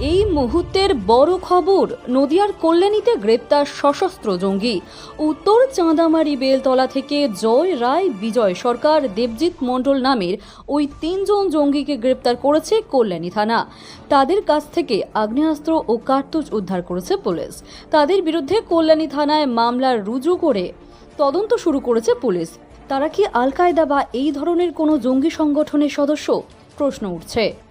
এই মুহূর্তের বড় খবর, নদিয়ার কল্যাণীতে গ্রেপ্তার সশস্ত্র জঙ্গি। উত্তর চাঁদামারি বেলতলা থেকে জয় রায়, বিজয় সরকার, দেবজিৎ মণ্ডল নামের ওই তিনজন জঙ্গিকে গ্রেপ্তার করেছে কল্যাণী থানা। তাদের কাছ থেকে আগ্নেয়াস্ত্র ও কার্তুজ উদ্ধার করেছে পুলিশ। তাদের বিরুদ্ধে কল্যাণী থানায় মামলা রুজু করে তদন্ত শুরু করেছে পুলিশ। তারা কি আল কায়দা বা এই ধরনের কোনো জঙ্গি সংগঠনের সদস্য? প্রশ্ন উঠছে।